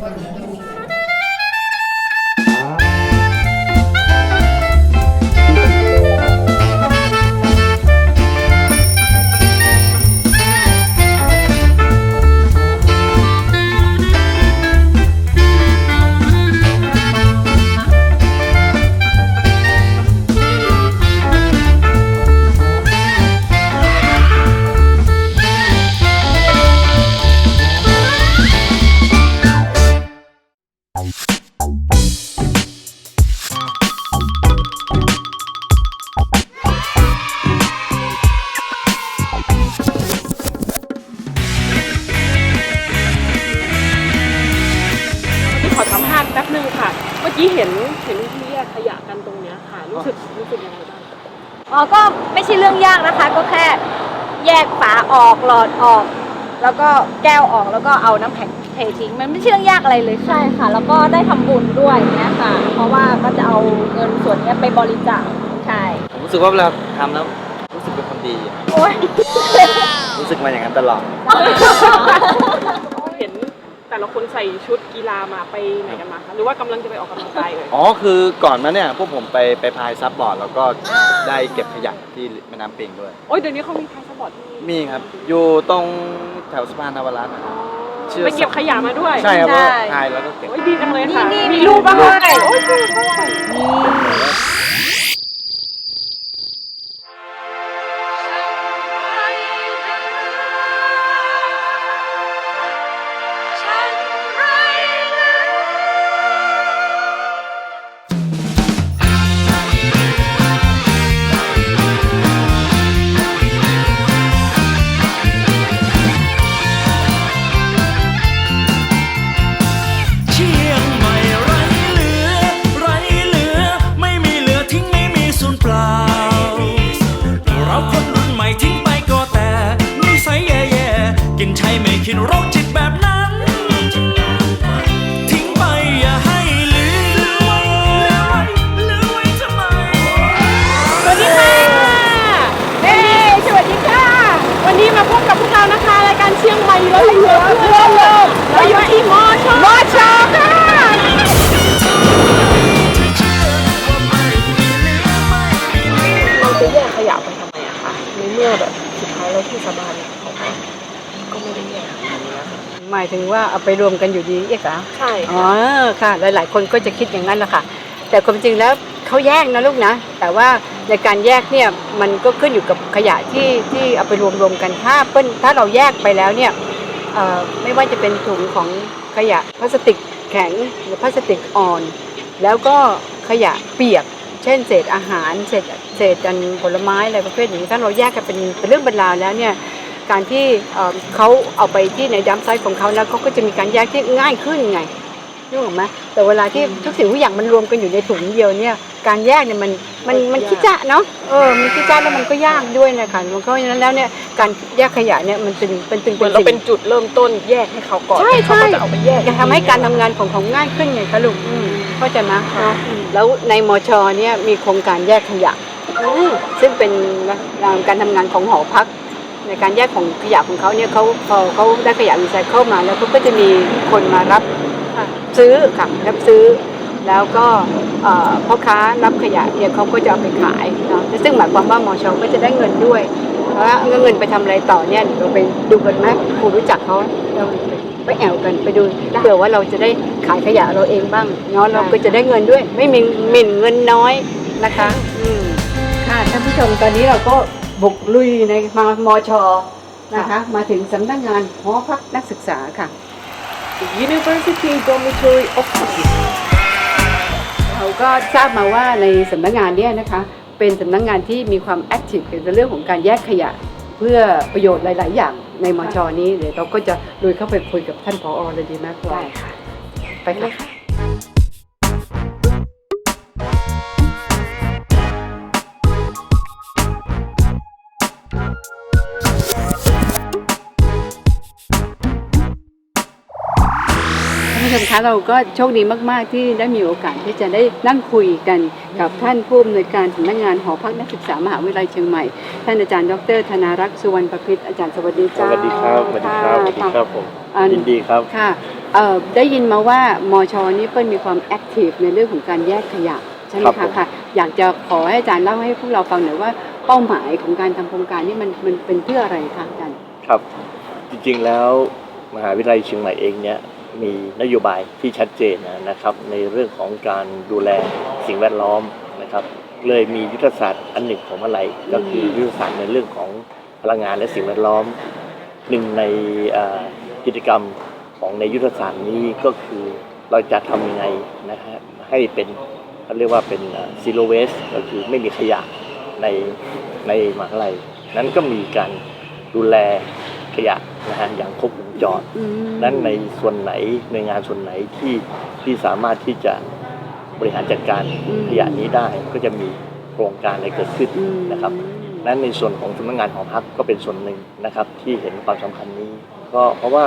Gracias. อกหลอดออก แล้วก็แก้วออกแล้วก็เอาน้ำแข็งเททิ้ง มันไม่ใช่เรื่องยากอะไรเลยใช่ค่ะ แล้วก็ได้ทำบุญด้วยเนี่ยค่ะ เพราะว่าก็จะเอาเงินส่วนเนี้ยไปบริจาคใช่ผมรู้สึกว่าเวลาทำแล้วรู้สึกเป็นคนดีอะโอ้ย รู้สึกมาอย่างนั้นตลอดเห็น แต่ละคนใส่ชุดกีฬามาไปไหนกันมาคะหรือว่ากำลังจะไปออกกำลังกายเลยอ๋อคือก่อนมาเนี่ยพวกผมไปไปพายซับบอร์ดแล้วก็ได้เก็บขยะที่แม่น้ำปิงด้วย โอ้ยเดี๋ยวนี้เขามีพายสปอร์ตที่มีครับ อยู่ตรงแถวสะพานนวรัตน์อะชื่อไปเก็บขยะมาด้วยใช่ครับว่าพายแล้วก็เก็บ โอ้ยดีจังเลยค่ะ นี่มีมีรูรูปปบ้าบ้างงไหมโอ้ยเใช้ไม่คิดโรคจิตแบบนั้น ทิ้งไปอย่าให้เหลือไว้เหลือไว้เหลือไว้ทำไม สวัสดีค่ะเฮ้สวัสดีค่ะ วันนี้มาพบกับพวกเรานะคะรายการเชียงใหม่เร้อยเหลือเพื่อนโลกเราอยู่ที่มอชอมอชอค่ะ เราจะแยกขยะไปทำไมอะคะในเมื่อแบบสุดท้ายแล้วเทศบาลเขาก็ก็ไม่ได้แยก หมายถึงว่าเอาไปรวมกันอยู่ดีเอกเหรอใช่อ๋อค่ะ หลาย ๆ คนก็จะคิดอย่างนั้นแหละค่ะ แต่ความจริงแล้วเขาแยกนะลูกนะ แต่ว่าในการแยกเนี่ยมันก็ขึ้นอยู่กับขยะที่ที่เอาไปรวมรวมๆกันถ้าเปิ้ลถ้าเราแยกไปแล้วเนี่ยเอ่อไม่ว่าจะเป็นถุงของขยะพลาสติกแข็งหรือพลาสติกอ่อน แล้วก็ขยะเปียก เช่น เศษอาหารเศษเศษกันผลไม้อะไรประเภทอย่างนี้ถ้าเราแยกกันเป็นเป็นเรื่องบรรลาวแล้วเนี่ย การที่เอ่อเขาเอาไปที่ในดัมไซต์ของเขาแล้วเขาก็จะมีการแยกที่ง่ายขึ้นไงนึกออกไหมแต่เวลาที่ทุกสิ่งทุกอย่างมันรวมกันอยู่ในถุงเดียวเนี่ย การแยกเนี่ยมันมันมันขี้จะเนาะเออมันขี้จะแล้วมันก็ยากด้วยนะคะมันก็เพราะฉะนั้นแล้วเนี่ยการแยกขยะเนี่ยมันเป็นเป็นเป็นเหมือนเราเป็นจุดเริ่มต้นแยกให้เขาก่อนใช่เขาใช่ก็จะเอาไปแยกจะทำให้การทำงานของเขาง่ายขึ้นไงคะลูกอืมเข้าใจไหมเนาะแล้วในมชเนี่ยมีโครงการแยกขยะซึ่งเป็นการทำงานของหอพัก ในการแยกของขยะของเขาเนี่ยเขาพอเขาได้ขยะรีไซเคิลมาแล้วเขาก็จะมีคนมารับซื้อค่ะรับซื้อ แล้วก็เอ่อพ่อค้ารับขยะเนี่ยเขาก็จะเอาไปขายเนาะซึ่งหมายความว่ามอชก็จะได้เงินด้วยแล้วเอาเงินไปทำอะไรต่อเนี่ยเดี๋ยวเราไปดูกันไหมครูรู้จักเขาเราไปแอวกันไปดูเผื่อว่าเราจะได้ขายขยะเราเองบ้างเนาะเราก็จะได้เงินด้วย ไม่มีหมิ่นเงินน้อยนะคะ อืมค่ะท่านผู้ชมตอนนี้เราก็ บุกลุยในมามชนะคะ มาถึงสำนักงานหอพักนักศึกษาค่ะ University Dormitory Office เราก็ทราบมาว่าในสำนักงานเนี้นะคะ เป็นสำนักงานที่มีความแอคทีฟเกี่ยวกับเรื่องของการแยกขยะ เพื่อประโยชน์หลาย ๆ อย่างในมชนี้เดี๋ยวเราก็จะลุยเข้าไปคุยกับท่านผอเลยดีไหมครับได้ค่ะ ไปเลยค่ะ นผู้ชมมคะ เราก็โชคดีมาก ๆ ที่ได้มีโอกาสที่จะได้นั่งคุยกันกับท่านผู้อำนวยการสำนักงานหอพักนักศึกษามหาวิทยาลัยเชียงใหม่ ท่านอาจารย์ดรธนารักษ์สุวรรณประพิษอาจารย์สวัสดีสเจ้าวัสดีครับสวัสดีครับสวัสดีครับผมอ่ายินดีครับ ค่ะเอ่อได้ยินมาว่ามชนี่เปิ้ลมีความแอคทีฟในเรื่องของการแยกขยะใช่ไหมครับผมคะค่ะ อยากจะขอให้อาจารย์เล่าให้พวกเราฟังหน่อยว่าเป้าหมายของการทำโครงการนี้มันมันเป็นเพื่ออะไรคะอาจารย์ ครับ จริงๆแล้วมหาวิทยาลัยเชียงใหม่เองเนี่ย มีนโยบายที่ชัดเจนนะครับ ในเรื่องของการดูแลสิ่งแวดล้อมนะครับ เลยมียุทธศาสตร์อันหนึ่งของมหาลัยก็คือยุทธศาสตร์ในเรื่องของพลังงานและสิ่งแวดล้อม หนึ่งในกิจกรรมของในยุทธศาสตร์นี้ก็คือเราจะทำยังไงนะฮะให้เป็นเขาเรียกว่าเป็น zero waste ก็คือไม่มีขยะในในมหาลัย นั้นก็มีการดูแลขยะ นะฮะอย่างครบวงจรนั้นในส่วนไหนในวยงานส่วนไหนที่ที่สามารถที่จะบริหารจัดการอืมขยะนี้ได้ก็จะมีโครงการอะไรเกิดขึ้นนะครับนั้นในส่วนของสำนักงานของพักก็เป็นส่วนหนึ่งนะครับ ที่เห็นความสำคัญนี้ ก็เพราะว่า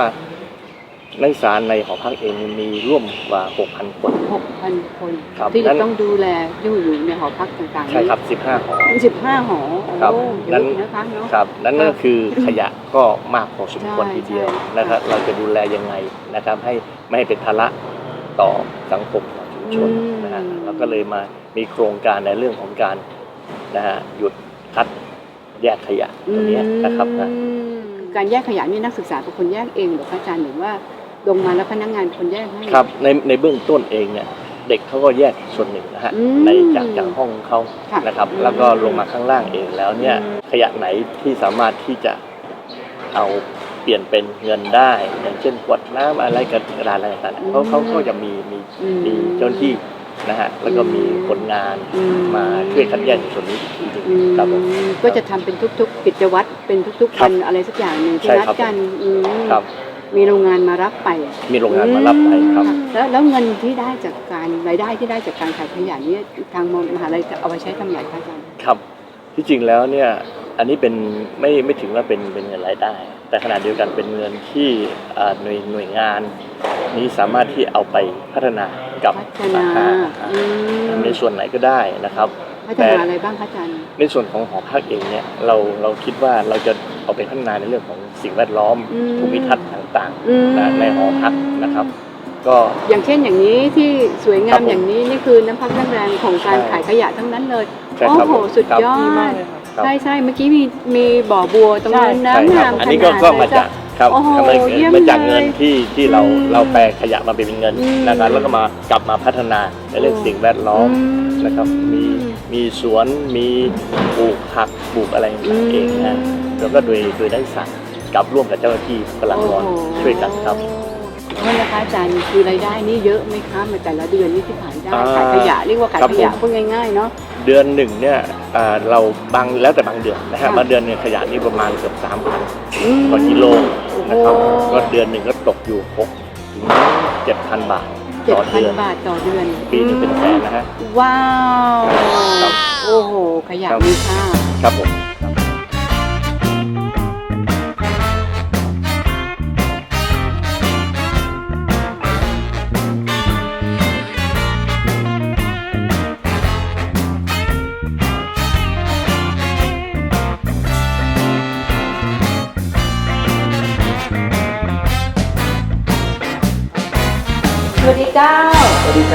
นักศึกษาในหอพักเองมีร่วมกว่า 6,000 คนหกพันคนครับที่นั้จะนต้องดูแลอยู่อยู่ในหอพักต่างๆใช่ครับ 15 หอ สิบห้าหอครับโอ้เยนั้อะน นะคะเนาะ ครับนั่นก็คือขยะก็มากพอสมควรใช่ทีเดียวใช่ นะครับเราจะดูแลยังไงนะครับ ให้ไม่ให้เป็นภาระต่อสังคมต่อชุมชนนะฮะเราก็เลยมามีโครงการในเรื่องของการนะฮะหยุดคัดแยกขยะตรงเนี้ยนะครับนะ อืมการแยกขยะนี่นักศึกษาเป็นคนแยกเองเหรือคะอาจารย์หรือว่า ลงมาแล้วพนักงานคนแยกให้ ครับในในเบื้องต้นเองเนี่ยเด็กเขาก็แยกส่วนหนึ่งนะฮะอืมในจากจากห้องเขาค่ะนะครับ อืมแล้วก็ลงมาข้างล่างเองแล้วเนี่ยอืม ขยะไหนที่สามารถที่จะเอาเปลี่ยนเป็นเงินได้ อย่างเช่นขวดน้ำอะไรกระดาษอะไรต่างๆเขาเขาก็จะมีมีอืมมีเจ้าหน้าที่นะฮะแล้วก็มีคนงานอืม มาช่วยคัดแยกในส่วนนี้อีกทีหนึงอืมครับผม ก็จะทำเป็นทุกๆกิจวัตรเป็นทุกๆครัวับนอะไรสักอย่างหนึ่งที่ใช่นัดครับ กันอืมครับ มีโรงงานมารับไป มีโรงงานมารับไปครับอืมแล้วแล้วเงินที่ได้จากการรายได้ที่ได้จากการขายขยะนี้ทางมหาลัยจะเอาไปใช้ทำอะไรคะอาจารย์ครับ ที่จริงแล้วเนี่ยอันนี้เป็นไม่ไม่ถึงว่าเป็นเป็นเงินรายได้ แต่ขณะเดียวกันเป็นเงินที่อ่าหน่วยหน่วยงาน นี้สามารถที่เอาไปพัฒนากับพัฒนาอ่าอืมในส่วนไหนก็ได้นะครับพัฒนาอะไรบ้างคะอาจารย์ในส่วนของหอพักเองเนี่ยเราเราคิดว่าเราจะเอาไปพัฒนาในเรื่องของสิ่งแวดล้อมอืมภูมิทัศน์ ต่างอืมๆนะในหอพักนะครับ ก็ อย่างเช่นอย่างนี้ที่สวยคงารัมบผมอย่างนี้นี่คือน้ำพักน้ำแรงของการใช่ ขายขยะทั้งนั้นเลยใช่โอ้ครับโหผมสุดครับ ยอดีมากดเลยค่ะ ครับ ใช่ใช่เมื่อกี้มีมีบ่อบัวตรงนู้นใช่น้ำครังาบมอันนี้ก็ขนาดก็มาเลยจากครับโอ้โหทำให้เยี่ยมมาจากเลยเงินที่ที่เราอืมเราแปลขยะมาเป็นเงินอืมนะครับแล้วก็มากลับมาพัฒนาในเรื่องสิ่งแวดล้อมอืมนะครับ มีมีสวนมีปลูกผักปลูกอะไรต่างๆเองนะแล้วก็โดยโดยได้สั่ งกับร่วมกับเจ้าหน้าที่พลังงานช่วยกันครับโอ้โหนะคะอาจารย์คือรายได้นี่เยอะไหมคะในแต่ละเดือนนี่ที่ขายได้อ่าขายขยะเรียกว่าขายครับขยะผมพูดง่ายๆเนาะเดือนหนึ่งเนี่ยอ่าเราบางแล้วแต่บางเดือนนะฮะค่ะบางเดือนเนี่ยขยะนี่ประมาณเกือบสามพันอืมต่อกิโลนะครับโอ้ก็เดือนหนึ่งก็ตกอยู่หกถึงเจ็ดพันบาทเจ็ดต่อพันเดือนบาทต่อเดือนปีหนึงเป็นแสนนะฮะว้าวครับโอ้โหขยะครับมีค่าครับผม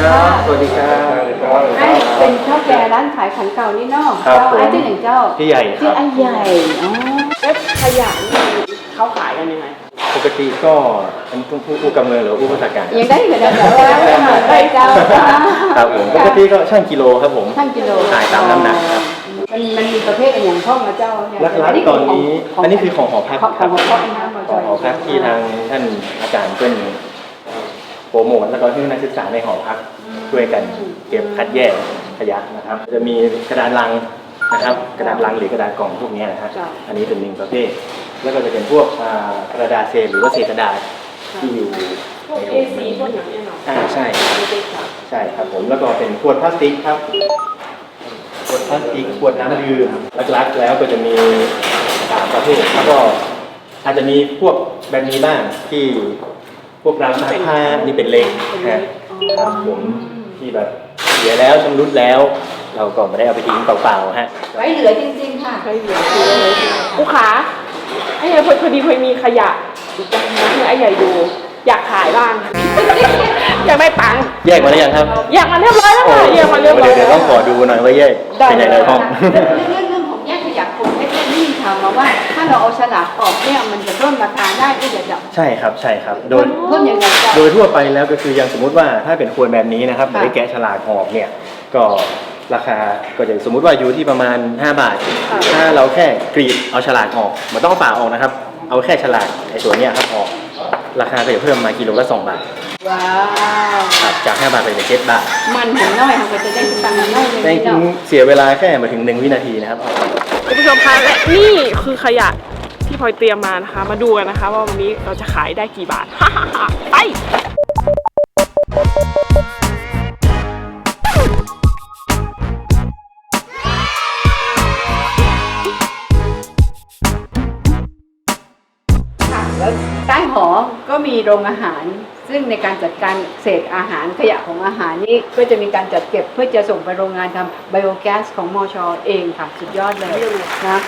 ครับสวัสดีครับไอ้เป็นเท่าแก่ร้านขายขันเก่านี่เนาะครับเจ้าผมไอ้ที่อย่างเจ้าพี่ใหญ่คที่รับไอ้ใหญ่อ๋อแล้วขยะนี่เขาขายกันยังไงปกติก็เป็นผู้ผู้ผู้กำเนิดหรือผู้ประชาการยังได้เหมือนเดิมแต่ว่าได้เจ้าครับผมปกติก็ช่างกิโลครับผมท่านกิโลขายตามน้ำหนักครับมันมันมีประเภทอะไรอย่างพ่องนะเจ้าเนี่ยลักๆตอนนี้ขงอันนี้คือของหอพักของครัของหอพักนะของหอพักที่ทางท่านอาจารย์เพื่อนโป รโมทแล้วก็ให้นักศึกษาในหอพักช่วยกันเก็บคัดแยกขยะนะครับ จะมีกระดานลังนะครับ กระดานลังหรือกระดานกล่องพวกเนี้ยนะฮะอันนี้เป็นหนึ่งประเภท แล้วก็จะเป็นพวกอ่ากระดาษเศษหรือว่าเศษกระดาษที่อยู่พวกในเอซีพวกอย่างเนี้ยเนาะอ่าใช่ไม่ได้ขายใช่ครับผมแล้วก็เป็นขวดพลาสติกครับขวดพลาสติกขวดน้ำดื่มหลักๆแล้วก็จะมีสามประเภทแล้วก็อาจจะมีพวกแบบนี้บ้างที่ พวกรางซักผ้าอันนี้เป็นเล็กนะครับผมที่แบบเสียแล้วชำรุดแล้ว เราก็ไม่ได้เอาไปทิ้งเปล่าๆฮะ ไว้เหลือจริงๆค่ะใช่เหลือคือเลยลูกค้าไอ้ใหญ่พอดีเคยมีขยะอีกจังนะให้ไอ้ใหญ่ดูอยากขายบ้างอยากได้ตังค์แยกมาแล้วยังครับอยากมาเรียบร้อยแล้วค่ะอยากมาเรียบร้อยเดี๋ยวเดี๋ยวต้องขอดูหน่อยว่าแยกได้เป็นยังไงห้อง มมาว่า ถ้าเราเอาฉลากออกเนี่ยมันจะเพิ่มราคาได้ก็จะจะใช่ครับใช่ครับ โดเพิ่ยมเพิ่มยังไงจ๊ะโดยทั่วไปแล้วก็คืออย่างสมมุติว่าถ้าเป็นครัวแบบนี้นะครับค่ะไม่ได้แกะฉลากออกเนี่ยก็ราคาก็จะสมมุติว่าอยู่ที่ประมาณ 5 บาทถ้าเราแค่กรีดเอาฉลากออกไมันต้องเอาฝาออกนะครับ เอาแค่ฉลากไอ้ตัวเนี้ยครับออก ราคาก็จะเพิ่มมากิโลละ2บาท ว้าวครับจาก5บาทเป็น7บาทมันหันน้อยค่ะก็จะได้ตังค์น้อยเลยแต่จริงๆเสียเวลาแค่มาถึง 1 วินาทีนะครับคุณผู้ชมคะและนี่คือขยะที่พลอยเตรียมมานะคะ มาดูกันนะคะ ว่าวันนี้เราจะขายได้กี่บาท ไป มีโรงอาหาร ซึ่งในการจัดการเศษอาหารขยะของอาหารนี้ก็จะมีการจัดเก็บเพื่อจะส่งไปโรงงานทำไบโอแก๊สของมอชอเองค่ะสุดยอดเลยนะ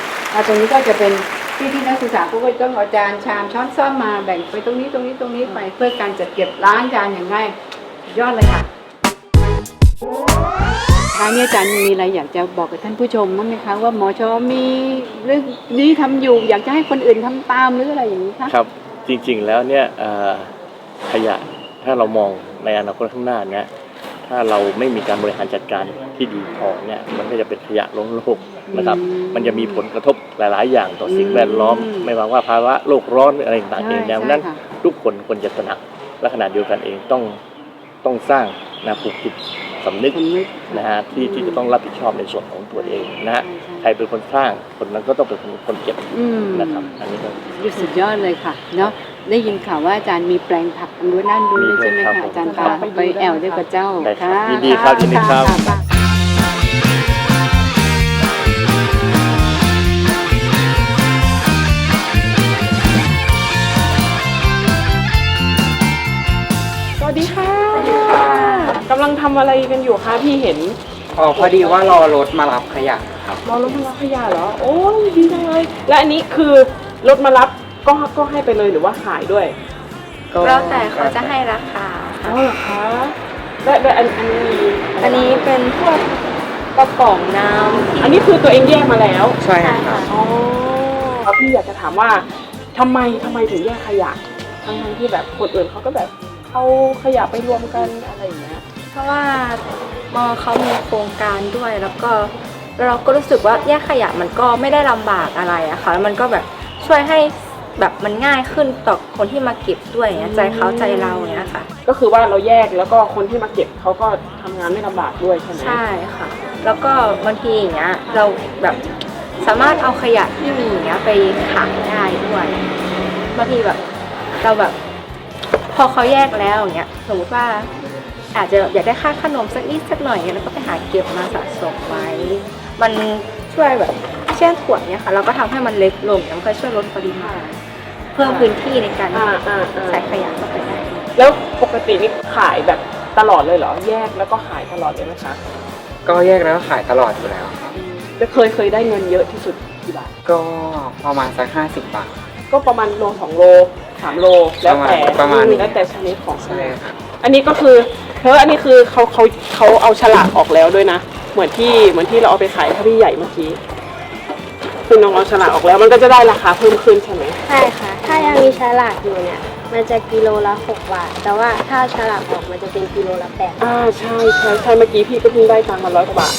ตรงนี้ก็จะเป็นที่ที่นักศึกษาก็ต้องเอาจานชามช้อนซ่อมมาแบ่งไปตรงนี้ตรงนี้ตรงนี้ไปเพื่อการจัดเก็บล้างจานอย่างง่ายยอดเลยค่ะท้ายนี้อาจารย์มีอะไรอยากจะบอกกับท่านผู้ชมบ้างไหมคะว่ามอชอมีเรื่องนี้ทำอยู่อยากจะให้คนอื่นทำตามหรืออะไรอย่างนี้คะครับ จริงๆแล้วเนี่ยเอ่อขยะถ้าเรามองในอนาคตข้างหน้าเนี่ยถ้าเราไม่มีการบริหารจัดการที่ดีพอเนี่ยมันก็จะเป็นขยะล้นโลกนะครับอืมมันจะมีผลกระทบหลาย ๆ อย่างต่อสิ่งแวดล้อมอืมไม่ว่าว่าภาวะโลกร้อนหรืออะไรต่างๆใช่เองดังใช่นั้นค่ะทุกคนควรจะตระหนักและขณะเดียวกันเองต้องต้องสร้างนะปลูกจิตสำนึกสำนึกนะฮะที่ที่จะต้องรับผิดชอบในส่วนของตัวเองนะฮะ ใครเป็นคนสร้างคนนั้นก็ต้องเป็นคนเก็บอืมนะครับ อันนี้ก็สุดยอดเลยค่ะเนาะได้ยินข่าวว่าอาจารย์มีแปลงผักอันนู้นนั่นด้วยใช่ไหมครับคะผมอาจารย์พาไปดูไปแอลด้วยกับเจ้าได้ครับค่ะยินดีครับยินดีครับะะะสวัสดีค่ะกำลังทำอะไรกันอยู่คะพี่เห็น อ๋อพอดีว่ารอรถมารับขยะค รับรอรถมารับขยะเหรอ โอ้ยดีจังเลย และอันนี้คือรถมารับก็ก็ให้ไปเลยหรือว่าขายด้วยก็แล้วแต่เขาจะให้ราคาอ๋อเหรอคะและและอันอันนี้มีอันนี้เป็นพวกกระป๋องน้ำอันนี้คือตัวเองแยกมาแล้ว ใช่ครับอ๋อพี่อยากจะถามว่าทำไมทำไมถึงแยกขยะ ทั้งทั้งๆที่แบบคนอื่นเขาก็แบบเอาขยะไปรวมกันอะไรอย่างเงี้ย เพราะว่ามอเขามีโครงการด้วยแล้วก็ เราก็รู้สึกว่าแยกขยะมันก็ไม่ได้ลำบากอะไรอะค่ะแล้วมันก็แบบช่วยให้แบบมันง่ายขึ้นต่อคนที่มาเก็บด้วยอย่างเงี้ยใจเขาใจเราอย่างเงี้ยค่ะ ก็คือว่าเราแยกแล้วก็คนที่มาเก็บเขาก็ทำงานไม่ลำบากด้วยใช่ไหม ใช่ค่ะ แล้วก็บางทีอย่างเงี้ยเราแบบสามารถเอาขยะที่มีอย่างเงี้ยไปขายได้ด้วยบางทีแบบเราแบบ พอเขาแยกแล้วอย่างเงี้ยสมมติว่าอาจจะอยากได้ค่าขนมสักนิดสักหน่อยเงี้ยแล้วก็ไปหาเก็บมาสะสมไว้ มันช่วยแบบเช่นขวดเนี้ยค่ะ เราก็ทำให้มันเล็กลงแล้วมันก็ช่วยลดปริมาณเพิ่มพื้นที่ในการอ่าอ่าอ่า ใส่ขยะเข้าไปได้ แล้วปกตินี่ขายแบบตลอดเลยเหรอ แยกแล้วก็ขายตลอดเลยไหมคะก็แยกแล้วก็ขายตลอดอยู่แล้วครับแล้วเคยเคยได้เงินเยอะที่สุดกี่บาท ก็ประมาณสักห้าสิบบาท ก็ประมาณโลสองโลสามโล แล้วแต่ประมาณนี้ แล้วแต่ชนิดของขใช่ยะครับอันนี้ก็คือเธออันนี้คือเขาเขาเขาเอาฉลากออกแล้วด้วยนะ เหมือนที่เหมือนที่เราเอาไปขายพระพี่ใหญ่เมื่อกี้คือน้องเอาฉลากออกแล้ว มันก็จะได้ราคาเพิ่มขึ้นใช่ไหมใช่ค่ะ ถ้ายังมีฉลากอยู่เนี่ย มันจะกิโลละ6บาท แต่ว่าถ้าฉลากออกมันจะเป็นกิโลละ8บาทอ่าใช่ใช่ใช่เมื่อกี้พี่ก็เพิ่งได้ตังค์มาร้อยกว่าบาท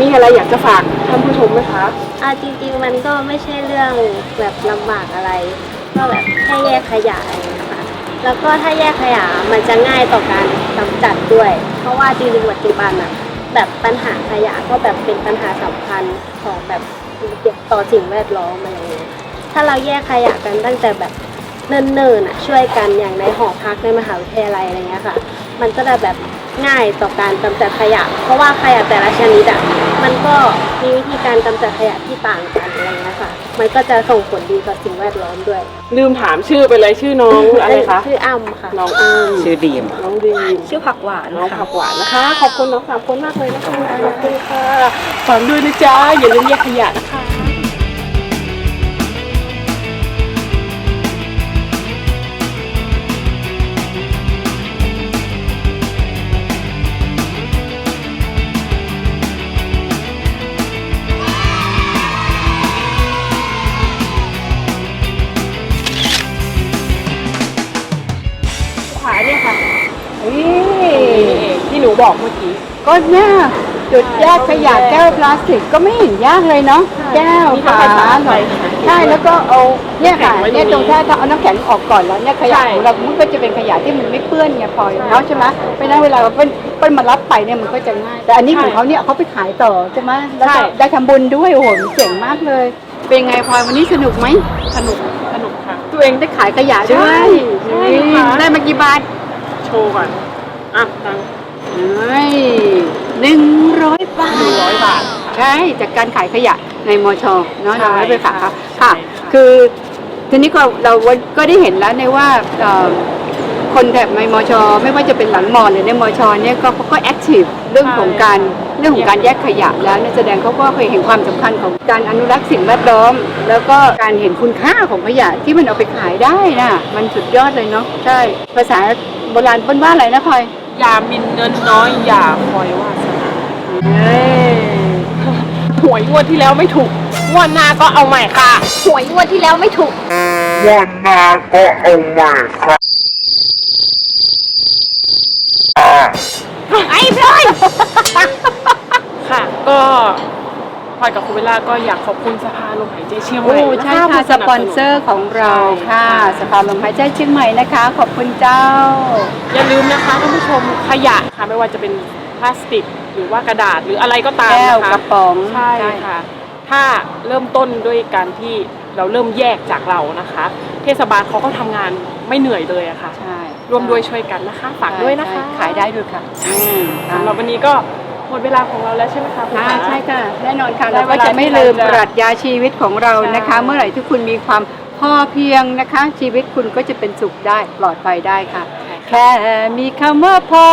มีอะไรอยากจะฝากท่านผู้ชมไหมคะอ่าจริงๆมันก็ไม่ใช่เรื่องแบบลำบากอะไร ก็แบบแค่แยกขยะอะไร แล้วก็ถ้าแยกขยะมันจะง่ายต่อการกำจัดด้วย เพราะว่าจริงๆปัจจุบันอะแบบปัญหาขยะก็แบบเป็นปัญหาสำคัญของแบบเกี่ยวต่อสิ่งแวดล้อมอะไรอย่างเงี้ยถ้าเราแยกขยะกันตั้งแต่แบบเนิ่นๆน่ะช่วยกันอย่างในหอพักในมหาวิทยาลัยอะไรเงี้ยค่ะ มันก็จะแบบง่ายต่อการกำจัดขยะ เพราะว่าขยะแต่ละชนิดอะมันก็มีวิธีการกำจัดขยะที่ต่างกันอะไรเงี้ยค่ะ มันก็จะส่งผลดีต่อสิ่งแวดล้อมด้วยลืมถามชื่อไปเลยชื่อน้องอะไรคะ ชื่ออ้ำค่ะ น้องอ้ามชื่อดีมน้องดีมชื่อผักหวานน้องค่ะผักหวานนะคะ ขอบคุณน้องสามคนมากเลยนะคะขอบคุณค่ะฟังด้วยนะจ๊ะอย่าลืมแยกขยะนะคะ บอกเมื่อกี้ ก็เนี่ยจุดแยกขยะแก้วพลาสติกก็ไม่เห็นยากเลยเนาะแก้วมีทั้ฝางภาษาไทยใช่แล้วก็เอาเนี่ยค่ะน้ำแข็งไว้ตรงนี้เนี่ยตรงท่าถ้าเอาน้ำแข็งออกก่อนแล้วเนี่ยขยะใช่ของเรามันก็จะเป็นขยะที่มันไม่เปื้อนไงพลอยเนาะใช่ไหมเพราะฉะนั้นเวลาเราเปิ้ลเปิ้ลมารับไปเนี่ยมันก็จะง่ายแต่อันนี้ของเขาเนี่ยเขาไปขายต่อใช่ไหมแล้วก็ได้ทำบุญด้วยโอ้โหเจ๋งมากเลย เป็นไงพลอยวันนี้สนุกไหมสนุกสนุกค่ะ ตัวเองได้ขายขยะด้วยใช่นี่ค่ะได้มากี่บาทโชว์ก่อนอะตังค์ หนึ่งร้อยบาทหนึ่งร้อยบาท ใช่จากการขายขยะในมชเนาะใช่เราไม่ไปฝากเขาใช่ค่ะ ค่ะ คือทีนี้ก็เราก็ได้เห็นแล้วในว่าเอ่อคนแถบในมชไม่ว่าจะเป็นหลังมอหรือในมชเนี่ยก็เขาก็แอคทีฟเรื่องของการเรื่องของการแยกขยะแล้วเนี่ยแสดงเขาก็เคยเห็นความสำคัญของการอนุรักษ์สิ่งแวดล้อม แล้วก็การเห็นคุณค่าของขยะที่มันเอาไปขายได้น่ะมันสุดยอดเลยเนาะใช่ภาษาโบราณเป็นว่าอะไรนะพลอย อย่ามินเงินน้อยอย่าคอยวาสนาเอ้ยหวยงวดที่แล้วไม่ถูกงวดหน้าก็เอาใหม่ค่ะ หวยงวดที่แล้วไม่ถูก วันหน้าก็เอาใหม่ครับอ่า ไอ้พลอย ค่ะ ก็ พลอยกับคุณเวลาก็อยากขอบคุณสภาลมหายใจเชียงใหโอ้ม่ใช่นค่ะผู้สปอนเซอร์ของเราใช่ค่ะสภาลมหายใจเชียงใหม่นะคะ ขอบคุณเจ้า อย่าลืมนะคะท่านผู้ชมขยะค่ะไม่ว่าจะเป็นพลาสติก หรือว่ากระดาษหรืออะไรก็ตามแก้วนะคะกระป๋องใช่ค่ะ ถ้าเริ่มต้นด้วยการที่เราเริ่มแยกจากเรานะคะ เทศบาลเขาก็ทำงานไม่เหนื่อยเลยอะค่ะ ใช่ร่วมด้วยช่วยกันนะคะฝากด้วยนะคะใช่ขายได้ด้วยค่ะอืมค่ะสำหรับวันนี้ก็ห มดเวลาของเราแล้วใช่ไหมคะคุณค่ะขาใช่ค่ะแน่นอนค่ะได้เราก็จะไม่ลืมเวลาที่ปเราจะรัชญาชีวิตของเรานะคะใช่เมื่อไหร่ที่คุณมีความพอเพียงนะคะ ชีวิตคุณก็จะเป็นสุขได้ปลอดภัยได้ค่ะ แค่มีคำว่าพอ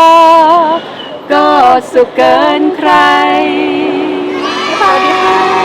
ก็สุขเกินใครสวัสดีค่ะ